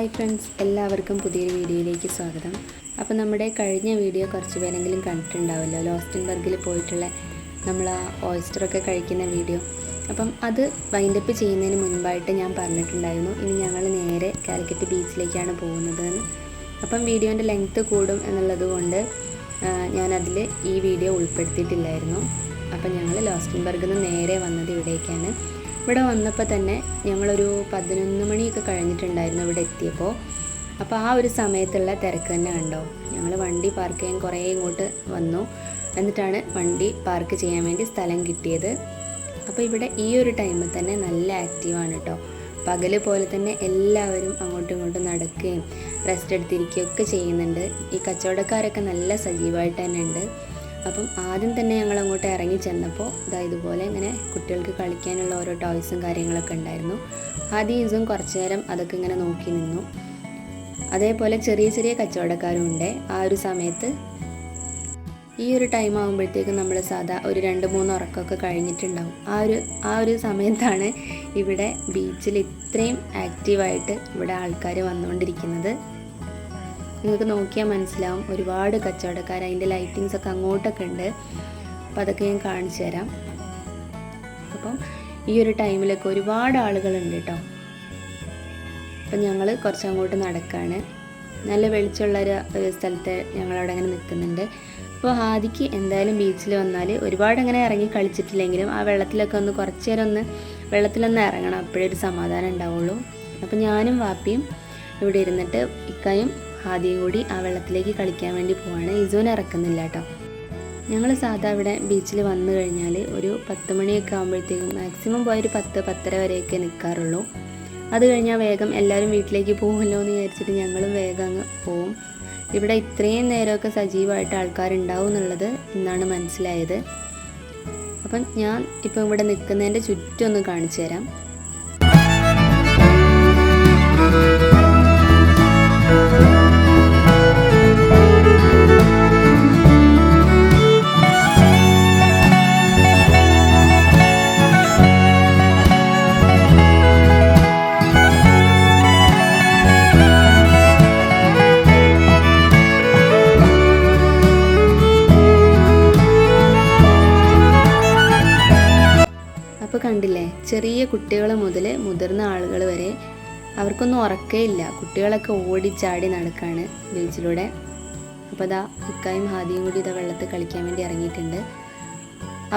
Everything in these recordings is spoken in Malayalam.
ഹായ് ഫ്രണ്ട്സ് എല്ലാവർക്കും പുതിയൊരു വീഡിയോയിലേക്ക് സ്വാഗതം. അപ്പോൾ നമ്മുടെ കഴിഞ്ഞ വീഡിയോ കുറച്ച് പേരെങ്കിലും കണ്ടിട്ടുണ്ടാവുമല്ലോ ലോസ്റ്റൻബർഗിൽ പോയിട്ടുള്ള നമ്മൾ ആ ഓയിസ്റ്ററൊക്കെ കഴിക്കുന്ന വീഡിയോ. അപ്പം അത് വൈൻഡപ്പ് ചെയ്യുന്നതിന് മുൻപായിട്ട് ഞാൻ പറഞ്ഞിട്ടുണ്ടായിരുന്നു ഇനി ഞങ്ങൾ നേരെ കാലിക്കറ്റ് ബീച്ചിലേക്കാണ് പോകുന്നത് അപ്പം വീഡിയോന്റെ ലെങ്ത്ത് കൂടും എന്നുള്ളത് കൊണ്ട് ഞാനതിൽ ഈ വീഡിയോ ഉൾപ്പെടുത്തിയിട്ടില്ലായിരുന്നു. അപ്പം ഞങ്ങൾ ലോസ്റ്റൻബർഗിൽ നിന്ന് നേരെ വന്നത് ഇവിടേക്കാണ്. ഇവിടെ വന്നപ്പോൾ തന്നെ ഞങ്ങളൊരു പതിനൊന്ന് മണിയൊക്കെ കഴിഞ്ഞിട്ടുണ്ടായിരുന്നു ഇവിടെ എത്തിയപ്പോൾ അപ്പോൾ ആ ഒരു സമയത്തുള്ള തിരക്ക് തന്നെ കണ്ടോ? ഞങ്ങൾ വണ്ടി പാർക്ക് ചെയ്യാൻ കുറേ ഇങ്ങോട്ട് വന്നു. എന്നിട്ടാണ് വണ്ടി പാർക്ക് ചെയ്യാൻ വേണ്ടി സ്ഥലം കിട്ടിയത്. അപ്പോൾ ഇവിടെ ഈ ഒരു ടൈമിൽ തന്നെ നല്ല ആക്റ്റീവാണ് കേട്ടോ പകൽ പോലെ തന്നെ എല്ലാവരും അങ്ങോട്ടും ഇങ്ങോട്ടും നടക്കുകയും റെസ്റ്റ് എടുത്തിരിക്കുകയൊക്കെ ചെയ്യുന്നുണ്ട്. ഈ കച്ചവടക്കാരൊക്കെ നല്ല സജീവമായിട്ട് തന്നെ ഉണ്ട്. അപ്പം ആദ്യം തന്നെ ഞങ്ങൾ അങ്ങോട്ട് ഇറങ്ങി ചെന്നപ്പോൾ ഇതാ ഇതുപോലെ ഇങ്ങനെ കുട്ടികൾക്ക് കളിക്കാനുള്ള ഓരോ ടോയ്സും കാര്യങ്ങളൊക്കെ ഉണ്ടായിരുന്നു. ആദ്യം ഇതും കുറച്ചു നേരം അതൊക്കെ ഇങ്ങനെ നോക്കി നിന്നു. അതേപോലെ ചെറിയ ചെറിയ കച്ചവടക്കാരും ഉണ്ട്. ആ ഒരു സമയത്ത് ഈ ഒരു ടൈം ആകുമ്പോഴത്തേക്കും നമ്മൾ സാധാ ഒരു രണ്ട് മൂന്ന് ഉറക്കമൊക്കെ കഴിഞ്ഞിട്ടുണ്ടാവും. ആ ഒരു ആ ഒരു സമയത്താണ് ഇവിടെ ബീച്ചിൽ ഇത്രയും ആക്റ്റീവായിട്ട് ഇവിടെ ആൾക്കാർ വന്നുകൊണ്ടിരിക്കുന്നത്. നിങ്ങൾക്ക് നോക്കിയാൽ മനസ്സിലാവും. ഒരുപാട് കച്ചവടക്കാർ അതിന്റെ ലൈറ്റിങ്സ് ഒക്കെ അങ്ങോട്ടൊക്കെ ഉണ്ട്. അപ്പോൾ അതൊക്കെ ഞാൻ കാണിച്ചു തരാം. അപ്പം ഈ ഒരു ടൈമിലൊക്കെ ഒരുപാട് ആളുകളുണ്ട് കേട്ടോ. അപ്പം ഞങ്ങൾ കുറച്ച് അങ്ങോട്ട് നടക്കുകയാണ് നല്ല വെളിച്ചമുള്ള ഒരു സ്ഥലത്ത് ഞങ്ങളവിടെ അങ്ങനെ നിൽക്കുന്നുണ്ട്. അപ്പോൾ ഹാദിക്ക് എന്തായാലും ബീച്ചിൽ വന്നാൽ ഒരുപാട് അങ്ങനെ ഇറങ്ങി കളിച്ചിട്ടില്ലെങ്കിലും ആ വെള്ളത്തിലൊക്കെ ഒന്ന് കുറച്ച് നേരം ഒന്ന് വെള്ളത്തിലൊന്ന് ഇറങ്ങണം. അപ്പോഴേ ഒരു സമാധാനം ഉണ്ടാവുള്ളൂ. അപ്പോൾ ഞാനും വാപ്പിയും ഇവിടെ ഇരുന്നിട്ട് ഇക്കായും ആദ്യം കൂടി ആ വെള്ളത്തിലേക്ക് കളിക്കാൻ വേണ്ടി പോവാണ്. ഇസോൻ ഇറക്കുന്നില്ല കേട്ടോ. ഞങ്ങൾ സാധാ ഇവിടെ ബീച്ചിൽ വന്നു കഴിഞ്ഞാൽ ഒരു പത്ത് മണിയൊക്കെ ആകുമ്പോഴത്തേക്കും മാക്സിമം പോയൊരു പത്ത് പത്തര വരെയൊക്കെ നിൽക്കാറുള്ളൂ അത് കഴിഞ്ഞാൽ വേഗം എല്ലാവരും വീട്ടിലേക്ക് പോകുമല്ലോ എന്ന് വിചാരിച്ചിട്ട് ഞങ്ങളും വേഗം അങ്ങ് പോവും. ഇവിടെ ഇത്രയും നേരമൊക്കെ സജീവമായിട്ട് ആൾക്കാരുണ്ടാവും എന്നുള്ളത് ഇന്നാണ് മനസ്സിലായത്. അപ്പം ഞാൻ ഇപ്പം ഇവിടെ നിൽക്കുന്നതിന്റെ ചുറ്റും ഒന്ന് കാണിച്ചു തരാം. അപ്പോൾ കണ്ടില്ലേ ചെറിയ കുട്ടികൾ മുതൽ മുതിർന്ന ആളുകൾ വരെ അവർക്കൊന്നും ഉറക്കയില്ല കുട്ടികളൊക്കെ ഓടിച്ചാടി നടക്കാണ് ബീച്ചിലൂടെ. അപ്പോൾ അതാ ഇക്കായും ഹാദിയും കൂടി ഇതാ വെള്ളത്തിൽ കളിക്കാൻ വേണ്ടി ഇറങ്ങിയിട്ടുണ്ട്.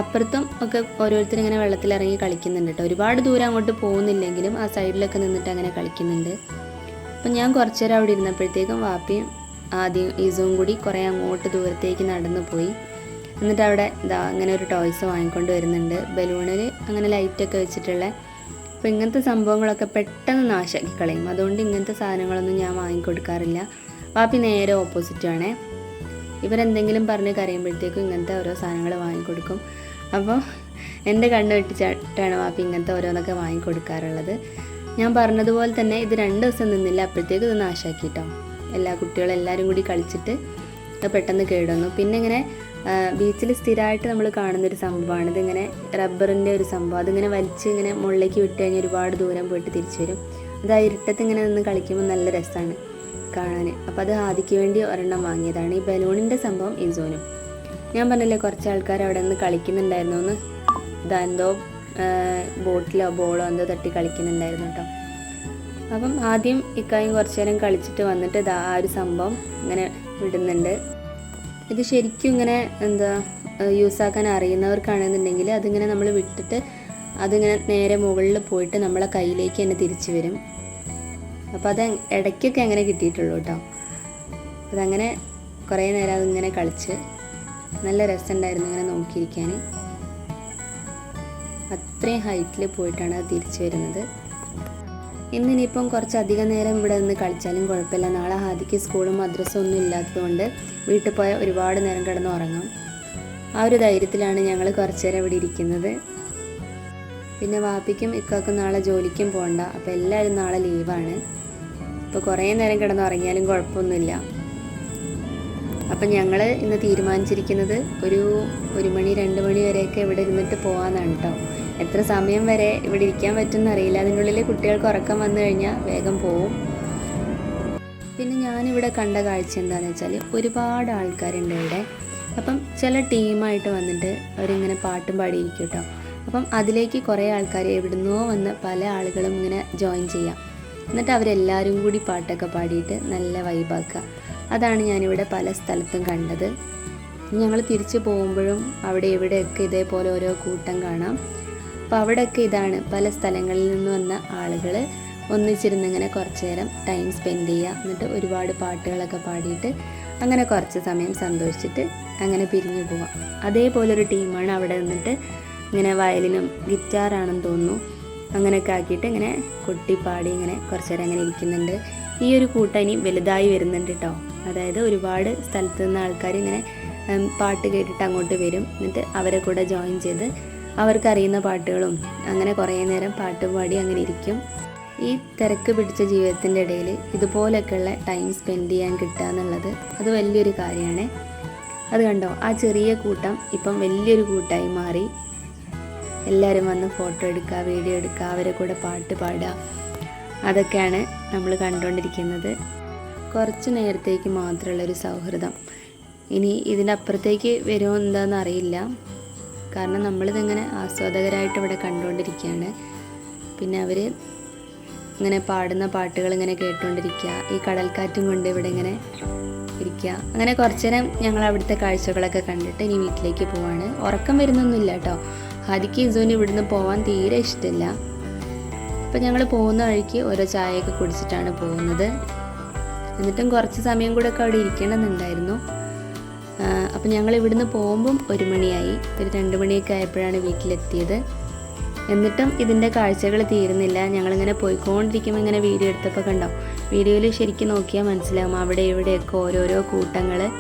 അപ്പുറത്തും ഒക്കെ ഓരോരുത്തർ ഇങ്ങനെ വെള്ളത്തിൽ ഇറങ്ങി കളിക്കുന്നുണ്ട് കേട്ടോ. ഒരുപാട് ദൂരം അങ്ങോട്ട് പോകുന്നില്ലെങ്കിലും ആ സൈഡിലൊക്കെ നിന്നിട്ട് അങ്ങനെ കളിക്കുന്നുണ്ട്. അപ്പം ഞാൻ കുറച്ചു നേരം അവിടെ ഇരുന്നപ്പോഴത്തേക്കും വാപ്പിയും ആദ്യം ഈസും കൂടി കുറേ അങ്ങോട്ട് ദൂരത്തേക്ക് നടന്നു പോയി. എന്നിട്ട് അവിടെ ഇതാ അങ്ങനെ ഒരു ടോയ്സ് വാങ്ങിക്കൊണ്ട് വരുന്നുണ്ട്. ബലൂണിൽ അങ്ങനെ ലൈറ്റൊക്കെ വെച്ചിട്ടുള്ള. അപ്പോൾ ഇങ്ങനത്തെ സംഭവങ്ങളൊക്കെ പെട്ടെന്ന് നാശാക്കി കളയും അതുകൊണ്ട് ഇങ്ങനത്തെ സാധനങ്ങളൊന്നും ഞാൻ വാങ്ങിക്കൊടുക്കാറില്ല. വാപ്പി നേരെ ഓപ്പോസിറ്റ് ആണേ. ഇവരെന്തെങ്കിലും പറഞ്ഞ് കരയുമ്പോഴത്തേക്കും ഇങ്ങനത്തെ ഓരോ സാധനങ്ങൾ വാങ്ങിക്കൊടുക്കും. അപ്പോൾ എന്റെ കണ്ണ് വെട്ടിച്ചാട്ടാണ് വാപ്പി ഇങ്ങനത്തെ ഓരോന്നൊക്കെ വാങ്ങിക്കൊടുക്കാറുള്ളത്. ഞാൻ പറഞ്ഞതുപോലെ തന്നെ ഇത് രണ്ട് ദിവസം നിന്നില്ല. അപ്പോഴത്തേക്കും ഇത് നാശാക്കിട്ടോ. എല്ലാ കുട്ടികളും എല്ലാവരും കൂടി കളിച്ചിട്ട് പെട്ടെന്ന് കേടുവന്നു. പിന്നെ ഇങ്ങനെ ബീച്ചിൽ സ്ഥിരമായിട്ട് നമ്മൾ കാണുന്ന ഒരു സംഭവമാണ്. ഇതിങ്ങനെ റബ്ബറിന്റെ ഒരു സംഭവം. അതിങ്ങനെ വലിച്ച് ഇങ്ങനെ മുകളിലേക്ക് വിട്ട് കഴിഞ്ഞാൽ ഒരുപാട് ദൂരം പോയിട്ട് തിരിച്ചു വരും. അത് ആ ഇരുട്ടത്ത് ഇങ്ങനെ നിന്ന് കളിക്കുമ്പോൾ നല്ല രസമാണ് കാണാൻ. അപ്പോൾ അത് ആദിക്ക് വേണ്ടി ഒരെണ്ണം വാങ്ങിയതാണ്. ഈ ബലൂണിന്റെ സംഭവം ഇസോനും. ഞാൻ പറഞ്ഞില്ലേ കുറച്ച് ആൾക്കാർ അവിടെ നിന്ന് കളിക്കുന്നുണ്ടായിരുന്നു. എന്ന് ഇതാ എന്തോ ബോട്ടിലോ ബോളോ എന്തോ തട്ടി കളിക്കുന്നുണ്ടായിരുന്നു കേട്ടോ. അപ്പം ആദ്യം ഇക്കായും കുറച്ച് നേരം കളിച്ചിട്ട് വന്നിട്ട് ആ ഒരു സംഭവം ഇങ്ങനെ വിടുന്നുണ്ട്. ഇത് ശരിക്കും ഇങ്ങനെ എന്താ യൂസാക്കാൻ അറിയുന്നവർക്കാണെന്നുണ്ടെങ്കിൽ അതിങ്ങനെ നമ്മൾ വിട്ടിട്ട് അതിങ്ങനെ നേരെ മുകളിൽ പോയിട്ട് നമ്മളെ കയ്യിലേക്ക് തന്നെ തിരിച്ചു വരും. അപ്പോൾ അത് ഇടയ്ക്കൊക്കെ അങ്ങനെ കിട്ടിയിട്ടുള്ളൂ കേട്ടോ. അതങ്ങനെ കുറേ നേരം അതിങ്ങനെ കളിച്ച് നല്ല രസമുണ്ടായിരുന്നു ഇങ്ങനെ നോക്കിയിരിക്കാൻ അത്രയും ഹൈറ്റിൽ പോയിട്ടാണ് അത് തിരിച്ചു വരുന്നത്. ഇന്നിനിയിപ്പം കുറച്ച് അധിക നേരം ഇവിടെ നിന്ന് കളിച്ചാലും കുഴപ്പമില്ല. നാളെ ഹാദിക്ക് സ്കൂളും മദ്രസും ഒന്നും ഇല്ലാത്തതുകൊണ്ട് വീട്ടിൽ പോയാൽ ഒരുപാട് നേരം കിടന്ന് ഉറങ്ങാം ആ ഒരു ധൈര്യത്തിലാണ് ഞങ്ങൾ കുറച്ച് നേരം ഇവിടെ ഇരിക്കുന്നത്. പിന്നെ വാപ്പിക്കും ഇക്കാക്കും നാളെ ജോലിക്കും പോകണ്ട അപ്പോൾ എല്ലാവരും നാളെ ലീവാണ്. അപ്പോൾ കുറേ നേരം കിടന്ന് ഉറങ്ങിയാലും കുഴപ്പമൊന്നുമില്ല. അപ്പം ഞങ്ങൾ ഇന്ന് തീരുമാനിച്ചിരിക്കുന്നത് ഒരു ഒരു മണി രണ്ട് മണി വരെയൊക്കെ ഇവിടെ ഇരുന്നിട്ട് പോകാമെന്നാണ് കേട്ടോ എത്ര സമയം വരെ ഇവിടെ ഇരിക്കാൻ പറ്റുമെന്ന് അറിയില്ല. അതിനുള്ളിൽ കുട്ടികൾക്ക് ഉറക്കം വന്നു കഴിഞ്ഞാൽ വേഗം പോവും. പിന്നെ ഞാനിവിടെ കണ്ട കാഴ്ച എന്താണെന്ന് വെച്ചാൽ ഒരുപാട് ആൾക്കാരുണ്ട് ഇവിടെ. അപ്പം ചില ടീമായിട്ട് വന്നിട്ട് അവരിങ്ങനെ പാട്ടും പാടിയിരിക്കും കേട്ടോ. അപ്പം അതിലേക്ക് കുറേ ആൾക്കാർ എവിടുന്നോ വന്ന് പല ആളുകളും ഇങ്ങനെ ജോയിൻ ചെയ്യാം. എന്നിട്ട് അവരെല്ലാവരും കൂടി പാട്ടൊക്കെ പാടിയിട്ട് നല്ല വൈബാക്കുക. അതാണ് ഞാനിവിടെ പല സ്ഥലത്തും കണ്ടത്. ഞങ്ങൾ തിരിച്ചു പോകുമ്പോഴും അവിടെ ഇവിടെയൊക്കെ ഇതേപോലെ ഓരോ കൂട്ടം കാണാം. അപ്പോൾ അവിടെയൊക്കെ ഇതാണ് പല സ്ഥലങ്ങളിൽ നിന്ന് വന്ന ആളുകൾ ഒന്നിച്ചിരുന്ന് ഇങ്ങനെ കുറച്ച് നേരം ടൈം സ്പെൻഡ് ചെയ്യുക. എന്നിട്ട് ഒരുപാട് പാട്ടുകളൊക്കെ പാടിയിട്ട് അങ്ങനെ കുറച്ച് സമയം സന്തോഷിച്ചിട്ട് അങ്ങനെ പിരിഞ്ഞു പോവാം. അതേപോലെ ഒരു ടീമാണ് അവിടെ നിന്നിട്ട് ഇങ്ങനെ വയലിനും ഗിറ്റാറാണെന്ന് തോന്നുന്നു. അങ്ങനെയൊക്കെ ആക്കിയിട്ട് ഇങ്ങനെ കൊട്ടിപ്പാടി ഇങ്ങനെ കുറച്ച് നേരം അങ്ങനെ ഇരിക്കുന്നുണ്ട്. ഈ ഒരു കൂട്ടം ഇനി വലുതായി വരുന്നുണ്ട് കേട്ടോ അതായത് ഒരുപാട് സ്ഥലത്ത് നിന്ന് ആൾക്കാർ ഇങ്ങനെ പാട്ട് കേട്ടിട്ട് അങ്ങോട്ട് വരും. എന്നിട്ട് അവരെ കൂടെ ജോയിൻ ചെയ്ത് അവർക്കറിയുന്ന പാട്ടുകളും അങ്ങനെ കുറേ നേരം പാട്ട് പാടി അങ്ങനെ ഇരിക്കും. ഈ തിരക്ക് പിടിച്ച ജീവിതത്തിന്റെ ഇടയിൽ ഇതുപോലെയൊക്കെയുള്ള ടൈം സ്പെൻഡ് ചെയ്യാൻ കിട്ടുക എന്നുള്ളത് അത് വലിയൊരു കാര്യമാണ്. അത് കണ്ടോ? ആ ചെറിയ കൂട്ടം ഇപ്പം വലിയൊരു കൂട്ടമായി മാറി. എല്ലാവരും വന്ന് ഫോട്ടോ എടുക്കുക വീഡിയോ എടുക്കുക അവരെ കൂടെ പാട്ട് പാടുക. അതൊക്കെയാണ് നമ്മൾ കണ്ടുകൊണ്ടിരിക്കുന്നത്. കുറച്ച് നേരത്തേക്ക് മാത്രമുള്ളൊരു സൗഹൃദം. ഇനി ഇതിന്റെ അപ്പുറത്തേക്ക് വരുമോ എന്താണെന്ന് അറിയില്ല. കാരണം നമ്മളിതിങ്ങനെ ആസ്വാദകരായിട്ട് ഇവിടെ കണ്ടുകൊണ്ടിരിക്കുകയാണ്. പിന്നെ അവർ ഇങ്ങനെ പാടുന്ന പാട്ടുകൾ ഇങ്ങനെ കേട്ടുകൊണ്ടിരിക്കുക. ഈ കടൽക്കാറ്റും കൊണ്ട് ഇവിടെ ഇങ്ങനെ ഇരിക്കുക. അങ്ങനെ കുറച്ചു നേരം ഞങ്ങൾ അവിടുത്തെ കാഴ്ചകളൊക്കെ കണ്ടിട്ട് ഇനി വീട്ടിലേക്ക് പോവാണ്. ഉറക്കം വരുന്നൊന്നുമില്ല കേട്ടോ. ഹരിക്ക് ഇസുവിന് ഇവിടുന്ന് പോകാൻ തീരെ ഇഷ്ടമില്ല. അപ്പം ഞങ്ങൾ പോകുന്ന വഴിക്ക് ഓരോ ചായയൊക്കെ കുടിച്ചിട്ടാണ് പോകുന്നത്. എന്നിട്ടും കുറച്ച് സമയം കൂടെ ഒക്കെ അവിടെ ഇരിക്കണമെന്നുണ്ടായിരുന്നു. അപ്പം ഞങ്ങൾ ഇവിടുന്ന് പോകുമ്പം ഒരു മണിയായി. ഒരു രണ്ട് മണിയൊക്കെ ആയപ്പോഴാണ് വീട്ടിലെത്തിയത്. എന്നിട്ടും ഇതിന്റെ കാഴ്ചകൾ തീരുന്നില്ല. ഞങ്ങളിങ്ങനെ പോയിക്കൊണ്ടിരിക്കുമ്പോൾ ഇങ്ങനെ വീഡിയോ എടുത്തപ്പോൾ കണ്ടോ? വീഡിയോയിൽ ശരിക്കും നോക്കിയാൽ മനസ്സിലാവും. അവിടെ ഇവിടെയൊക്കെ ഓരോരോ കൂട്ടങ്ങൾ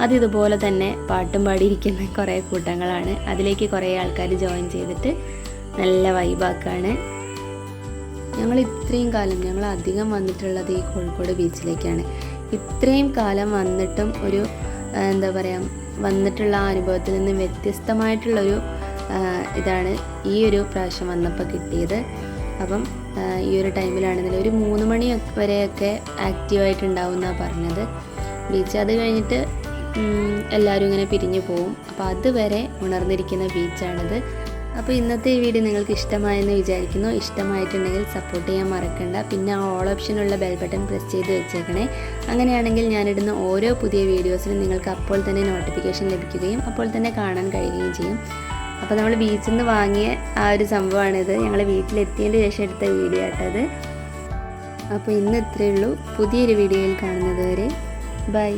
അത് ഇതുപോലെ തന്നെ പാട്ടും പാടിയിരിക്കുന്ന കുറേ കൂട്ടങ്ങളാണ്. അതിലേക്ക് കുറേ ആൾക്കാർ ജോയിൻ ചെയ്തിട്ട് നല്ല വൈബാക്കാണ് ഞങ്ങൾ ഇത്രയും കാലം ഞങ്ങൾ അധികം വന്നിട്ടുള്ളത് ഈ കോഴിക്കോട് ബീച്ചിലേക്കാണ് ഇത്രയും കാലം വന്നിട്ടും ഒരു എന്താ പറയുക വന്നിട്ടുള്ള അനുഭവത്തിൽ നിന്ന് വ്യത്യസ്തമായിട്ടുള്ളൊരു ഇതാണ് ഈ ഒരു പ്രാവശ്യം വന്നപ്പോൾ കിട്ടിയത്. അപ്പം ഈ ഒരു ടൈമിലാണെങ്കിൽ ഒരു മൂന്ന് മണി വരെയൊക്കെ ആക്റ്റീവായിട്ടുണ്ടാവും എന്നാണ് പറഞ്ഞത്. ബീച്ച് അത് കഴിഞ്ഞിട്ട് എല്ലാവരും ഇങ്ങനെ പിരിഞ്ഞു പോവും. അപ്പോൾ അതുവരെ ഉണർന്നിരിക്കുന്ന ബീച്ചാണിത്. അപ്പോൾ ഇന്നത്തെ ഈ വീഡിയോ നിങ്ങൾക്ക് ഇഷ്ടമായെന്ന് വിചാരിക്കുന്നു. ഇഷ്ടമായിട്ടുണ്ടെങ്കിൽ സപ്പോർട്ട് ചെയ്യാൻ മറക്കണ്ട. പിന്നെ ആ ഓൾ ഓപ്ഷനുള്ള ബെൽ ബട്ടൺ പ്രസ് ചെയ്ത് വെച്ചേക്കണേ. അങ്ങനെയാണെങ്കിൽ ഞാനിടുന്ന ഓരോ പുതിയ വീഡിയോസിനും നിങ്ങൾക്ക് അപ്പോൾ തന്നെ നോട്ടിഫിക്കേഷൻ ലഭിക്കുകയും അപ്പോൾ തന്നെ കാണാൻ കഴിയുകയും ചെയ്യും. അപ്പോൾ നമ്മൾ ബീച്ചിൽ നിന്ന് വാങ്ങിയ ആ ഒരു സംഭവമാണിത്. ഞങ്ങൾ വീട്ടിലെത്തിയതിന്റെ ശേഷം എടുത്ത വീഡിയോ ആട്ടത് അപ്പോൾ ഇന്ന് ഇത്രയേ ഉള്ളൂ. പുതിയൊരു വീഡിയോയിൽ കാണുന്നത് വരെ. ബൈ